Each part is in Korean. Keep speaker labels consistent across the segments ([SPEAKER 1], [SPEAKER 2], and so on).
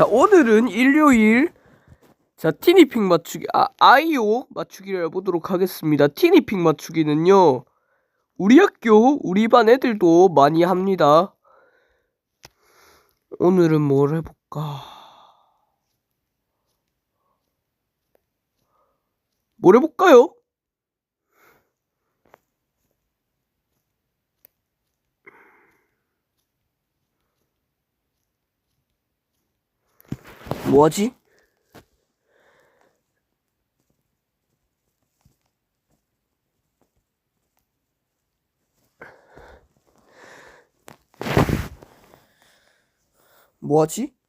[SPEAKER 1] 자, 오늘은 일요일. 자, 티니핑 맞추기, 아, 아이오 맞추기를 해보도록 하겠습니다. 티니핑 맞추기는요, 우리 학교, 우리 반 애들도 많이 합니다. 오늘은 뭘 해볼까? 뭘 해볼까요? 뭐하지? 뭐하지?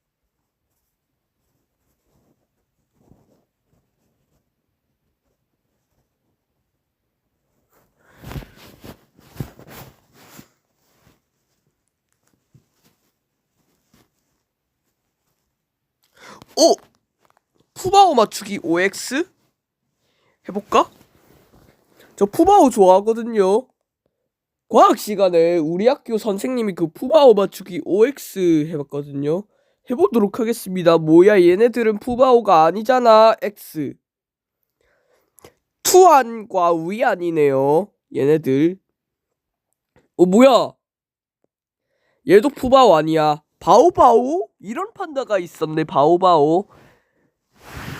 [SPEAKER 1] 오! 푸바오 맞추기 OX? 해볼까? 저 푸바오 좋아하거든요. 과학 시간에 우리 학교 선생님이 그 푸바오 맞추기 OX 해봤거든요. 해보도록 하겠습니다. 뭐야 얘네들은 푸바오가 아니잖아. X. 투안과 위안이네요. 얘네들. 어 뭐야? 얘도 푸바오 아니야. 바오바오? 이런 판다가 있었네. 바오바오.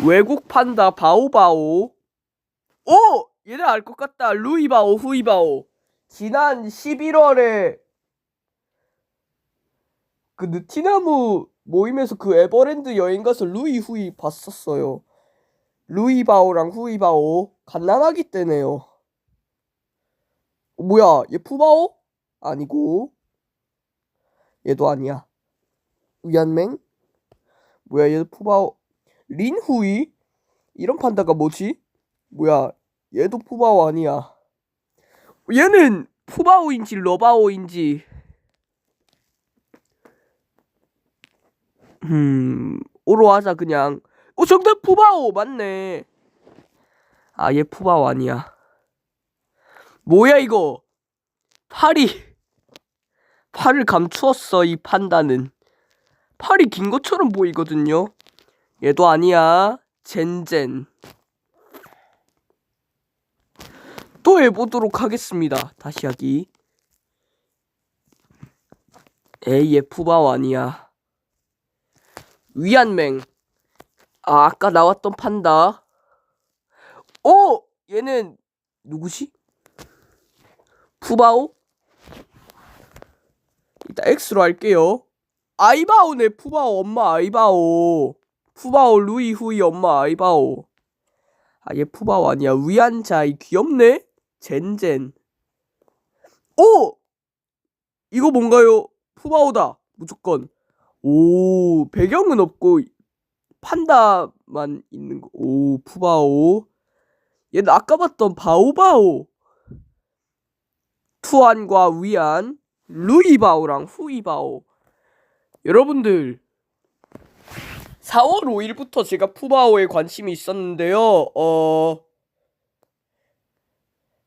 [SPEAKER 1] 외국 판다 바오바오. 오! 얘네 알 것 같다. 루이바오, 후이바오. 지난 11월에 그 느티나무 모임에서 그 에버랜드 여행 가서 루이 후이 봤었어요. 루이바오랑 후이바오 갓난아기 때네요. 어, 뭐야 얘 푸바오? 아니고 얘도 아니야. 위안맹? 뭐야 얘도 푸바오 린후이? 이런 판다가 뭐지? 뭐야 얘도 푸바오 아니야. 얘는 푸바오인지 러바오인지 음 오로 하자 그냥 어 정답 푸바오 맞네 아 얘 푸바오 아니야 뭐야 이거 팔이 팔을 감추었어 이 판다는 팔이 긴 것처럼 보이거든요 얘도 아니야 젠젠 또 해보도록 하겠습니다. 다시 하기. 푸바오 아니야. 위안맹. 아, 아까 나왔던 판다. 오! 얘는 누구지? 푸바오? 일단 X로 할게요. 아이바오네, 푸바오 엄마 아이바오. 푸바오 루이 후이 엄마 아이바오. 아, 얘 푸바오 아니야. 위안자이 귀엽네? 젠젠. 오! 이거 뭔가요? 푸바오다. 무조건. 오, 배경은 없고 판다만 있는 거. 오, 푸바오. 얘는 아까 봤던 바오바오. 투안과 위안, 루이바오랑 후이바오. 여러분들 4월 5일부터 제가 푸바오에 관심이 있었는데요. 어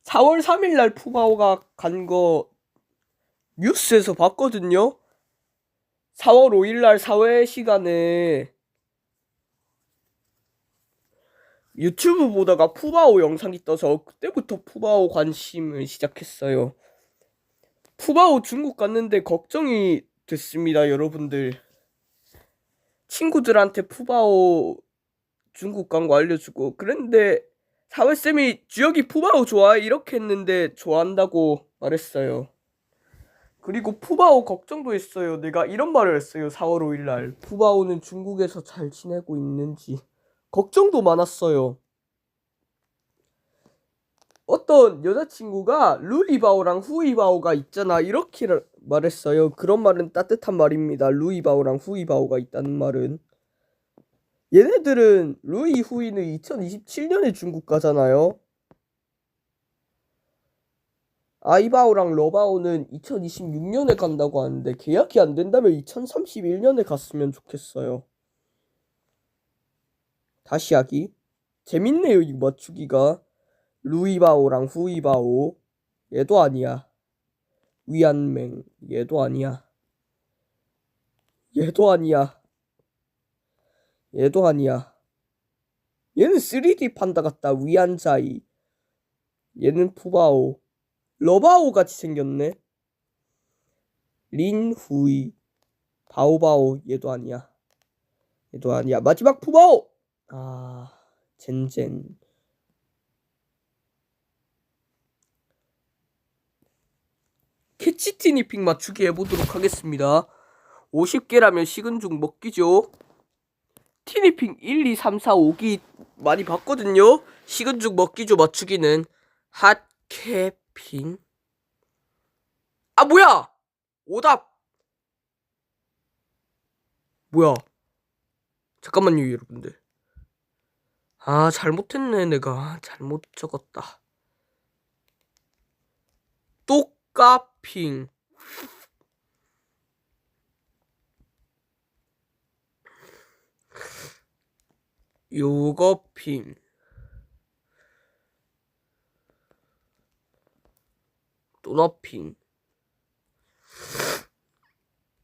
[SPEAKER 1] 4월 3일 날 푸바오가 간 거 뉴스에서 봤거든요. 4월 5일 날 사회 시간에 유튜브 보다가 푸바오 영상이 떠서 그때부터 푸바오 관심을 시작했어요. 푸바오 중국 갔는데 걱정이 됐습니다, 여러분들. 친구들한테 푸바오 중국 간거 알려주고 그랬는데 사회쌤이 주혁이 푸바오 좋아해 이렇게 했는데 좋아한다고 말했어요. 그리고 푸바오 걱정도 했어요. 내가 이런 말을 했어요. 4월 5일 날. 푸바오는 중국에서 잘 지내고 있는지 걱정도 많았어요. 어떤 여자친구가 루이바오랑 후이바오가 있잖아 이렇게 말했어요. 그런 말은 따뜻한 말입니다. 루이바오랑 후이바오가 있다는 말은 얘네들은 루이 후이는 2027년에 중국 가잖아요. 아이바오랑 러바오는 2026년에 간다고 하는데 계약이 안 된다면 2031년에 갔으면 좋겠어요. 다시 하기. 재밌네요, 이 맞추기가. 루이바오랑 후이바오. 얘도 아니야. 위안맹. 얘도 아니야. 얘도 아니야. 얘도 아니야. 얘는 3D 판다 같다. 위안자이. 얘는 푸바오. 러바오 같이 생겼네. 린후이. 바오바오. 얘도 아니야. 얘도 아니야. 마지막 푸바오! 아, 젠젠. 캐치티 니핑 맞추기 해보도록 하겠습니다. 50개라면 식은 죽 먹기죠. 티니핑 1, 2, 3, 4, 5기 많이 봤거든요. 식은 죽 먹기죠 맞추기는. 핫캐핑. 아 뭐야! 오답! 뭐야? 잠깐만요 여러분들. 아 잘못했네 내가 잘못 적었다. 똑 까핑. 요거핑. 도너핑.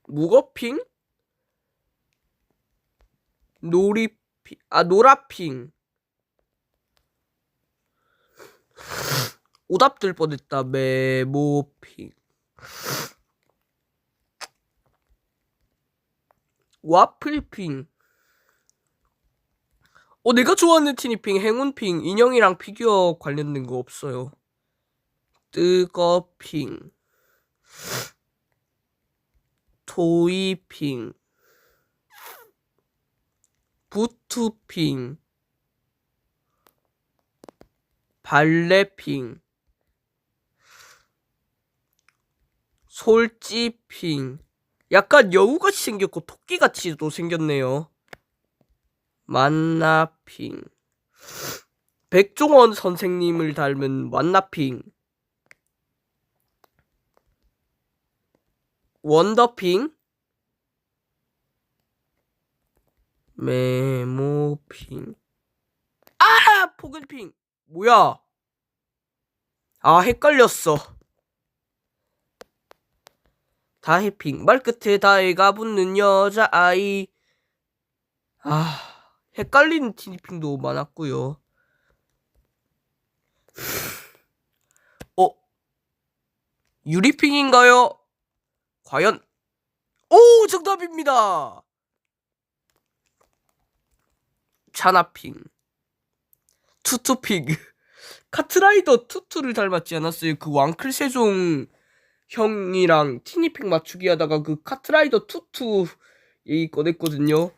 [SPEAKER 1] 무거핑? 놀이핑. 아, 노라핑. 오답 들 뻔했다. 메모핑. 와플핑. 어, 내가 좋아하는 티니핑, 행운핑, 인형이랑 피규어 관련된 거 없어요. 뜨거핑. 토이핑. 부투핑. 발레핑. 솔지핑. 약간 여우같이 생겼고 토끼같이도 생겼네요. 만나핑. 백종원 선생님을 닮은 만나핑. 원더핑. 메모핑. 아! 포근핑. 뭐야? 아, 헷갈렸어. 다해핑. 말끝에 다해가 붙는 여자아이. 아, 헷갈리는 티니핑도 많았고요. 어? 유리핑인가요? 과연? 오, 정답입니다. 차나핑. 투투핑. 카트라이더 투투를 닮았지 않았어요? 그 왕클 세종 형이랑 티니핑 맞추기 하다가 그 카트라이더 투투 얘기 꺼냈거든요.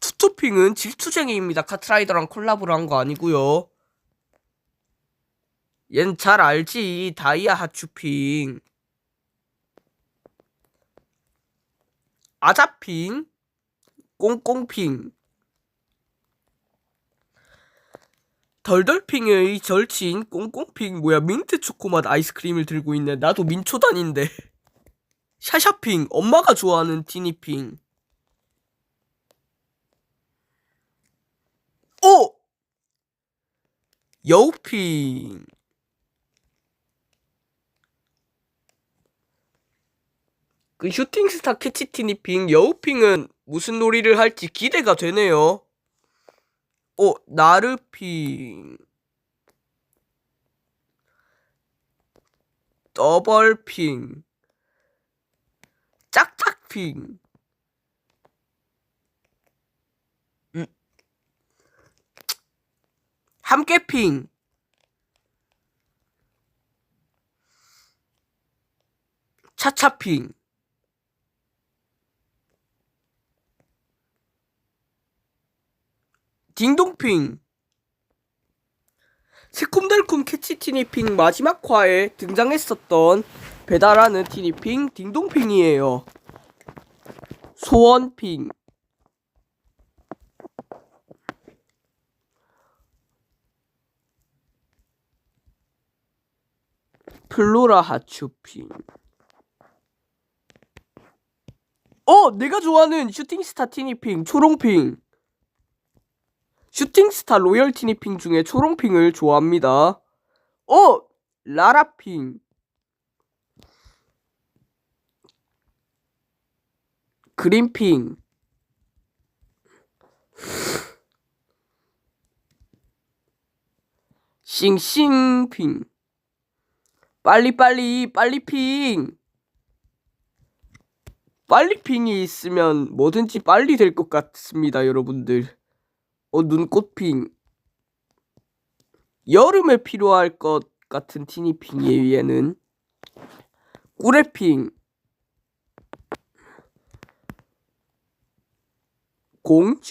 [SPEAKER 1] 투투핑은 질투쟁이입니다. 카트라이더랑 콜라보를 한 거 아니고요. 얜 잘 알지. 다이아 하츄핑. 아자핑. 꽁꽁핑. 덜덜핑의 절친 꽁꽁핑 뭐야 민트 초코맛 아이스크림을 들고 있네. 나도 민초단인데. 샤샤핑 엄마가 좋아하는 티니핑. 오! 여우핑. 그 슈팅스타 캐치티니핑 여우핑은 무슨 놀이를 할지 기대가 되네요 어, 나르핑. 더벌핑. 짝짝핑. 음. 함께핑. 차차핑. 딩동핑 새콤달콤 캐치 티니핑 마지막 화에 등장했었던 배달하는 티니핑 딩동핑이에요. 소원핑 플로라 하츄핑 어! 내가 좋아하는 슈팅스타 티니핑 초롱핑 슈팅스타 로열 티니핑 중에 초롱핑을 좋아합니다. 어! 라라핑. 그린핑. 싱싱핑. 빨리빨리, 빨리핑. 빨리핑이 있으면 뭐든지 빨리 될 것 같습니다, 여러분들. 어 눈꽃핑 여름에 필요할 것 같은 티니핑이에요 얘는 꾸레핑 공주핑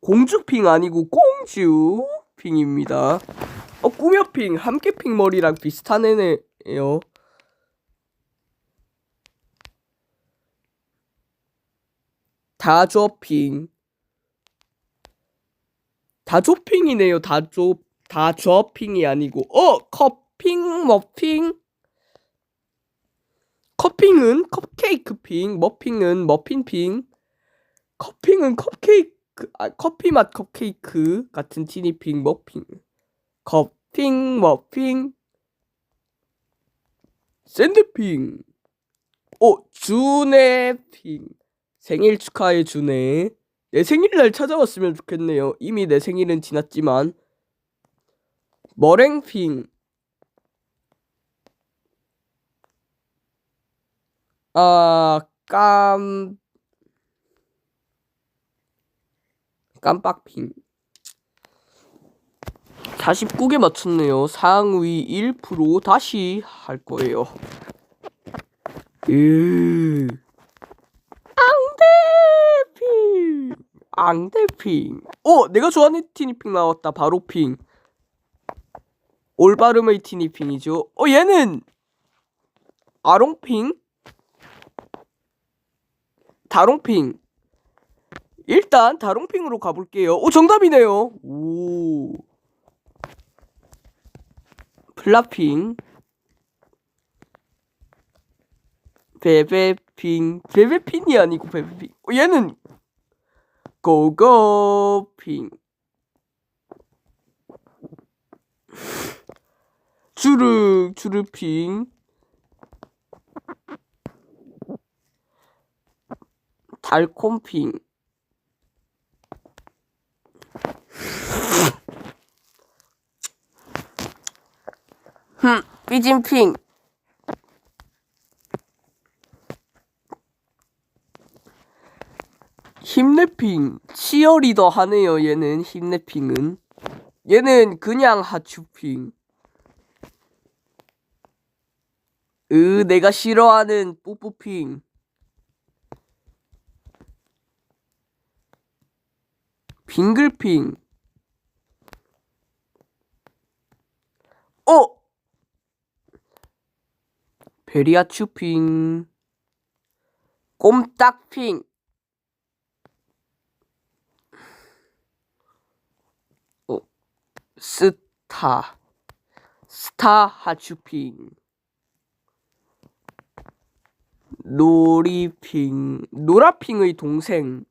[SPEAKER 1] 공주핑 아니고 공주핑입니다. 어 꾸며핑 함께핑 머리랑 비슷한 애네요 다조핑. 다조핑이네요. 다조 다조핑이 아니고. 어 커핑 머핑. 커핑은 컵케이크핑 머핑은 머핀핑. 커핑은 컵케이크 아 커피 맛 컵케이크 같은 티니핑 머핑. 커핑 머핑. 샌드핑. 어 주네핑 생일 축하해 주네 내 생일날 찾아왔으면 좋겠네요 이미 내 생일은 지났지만 머랭핑 아, 깜, 깜빡핑. 49개 맞췄네요. 상위 1% 다시 할 거예요. 으, 앙대핑. 어, 내가 좋아하는 티니핑 나왔다. 바로 핑. 올바름의 티니핑이죠. 어, 얘는 아롱핑? 다롱핑. 일단 다롱핑으로 가볼게요. 오 정답이네요. 오. 플라핑. 베베핑. 베베핀이 아니고 베베핑. 어, 얘는 고고 핑. 주르 주르 핑. 달콤 핑. 흠, 삐진 핑. 힘내핑. 치어리더 하네요, 얘는, 힘내핑은. 얘는 그냥 하츄핑. 으, 내가 싫어하는 뿌뿌핑. 빙글핑. 어! 베리아츄핑. 꼼딱핑. 어, 스타. 스타 하츄핑. 노리핑. 노라핑의 동생.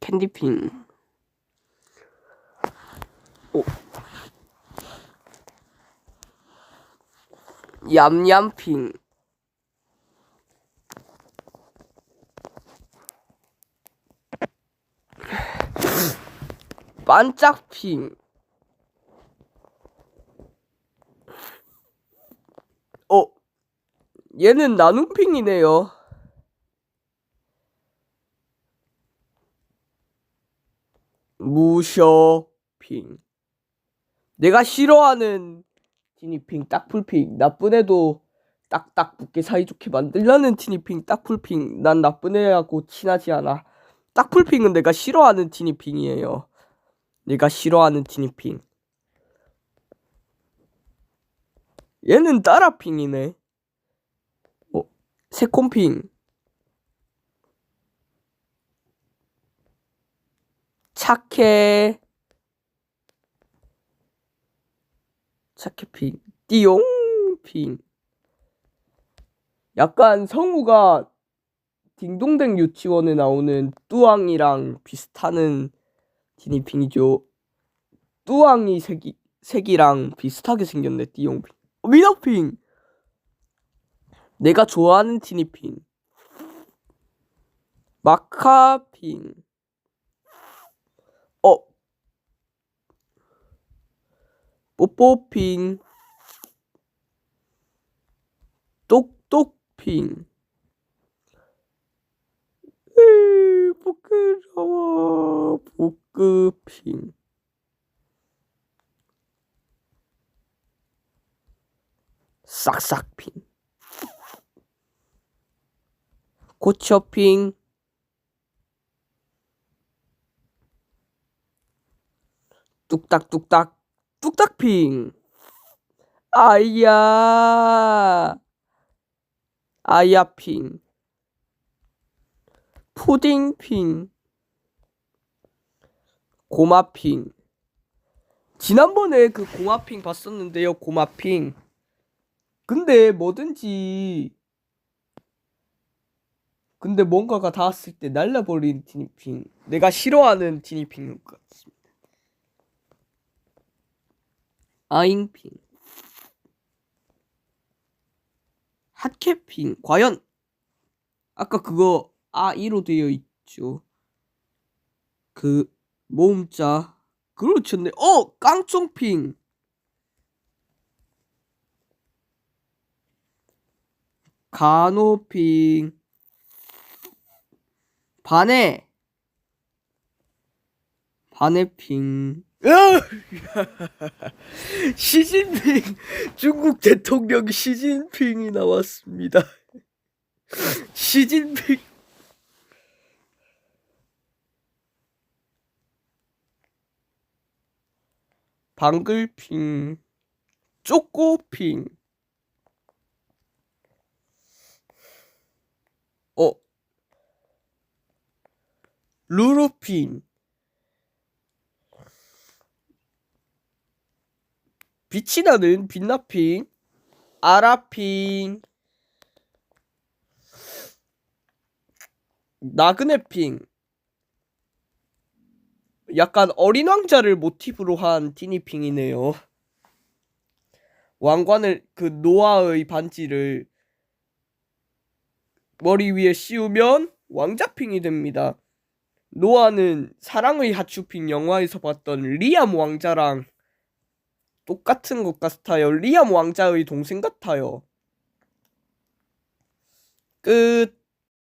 [SPEAKER 1] 캔디핑. 오. 얌얌핑. 반짝핑. 어, 얘는 나눔핑이네요. 무쇼핑. 내가 싫어하는 티니핑 딱풀핑. 나쁜 애도 딱딱 붙게 사이좋게 만들려는 티니핑 딱풀핑. 난 나쁜 애하고 친하지 않아. 딱풀핑은 내가 싫어하는 티니핑이에요. 내가 싫어하는 티니핑. 얘는 따라핑이네. 어, 새콤핑. 착해. 착해핑. 띠용핑. 약간 성우가 딩동댕 유치원에 나오는 뚜왕이랑 비슷하는 티니핑이죠. 뚜왕이 색이, 색이랑 비슷하게 생겼네, 띠용핑. 어, 미너핑! 내가 좋아하는 티니핑. 마카핑. 어. 뽀뽀핑. 똑똑핑. 으, 부끄러워. 복급핑. 싹싹핑. 고쳐핑. 뚝딱뚝딱 뚝딱핑 아야 아야핑 푸딩핑 고마핑 지난번에 그 고마핑 봤었는데요 고마핑 근데 뭐든지 근데 뭔가가 닿았을 때 날라버린 티니핑 내가 싫어하는 티니핑인 것 같습니다. 아잉핑 핫캐핑 과연 아까 그거 아이로 되어 있죠. 그 모음자. 그렇죠 네. 어 깡총핑. 간호핑. 반해. 반해핑. 시진핑. 중국 대통령 시진핑이 나왔습니다. 시진핑 방글핑 쪼꼬핑. 어 루루핑. 빛이 나는 빛나핑 아라핑. 나그네핑 약간 어린 왕자를 모티브로 한 티니핑이네요 왕관을 그 노아의 반지를 머리 위에 씌우면 왕자핑이 됩니다 노아는 사랑의 하츄핑 영화에서 봤던 리암 왕자랑 똑같은 것 같아요. 리암 왕자의 동생 같아요. 끝.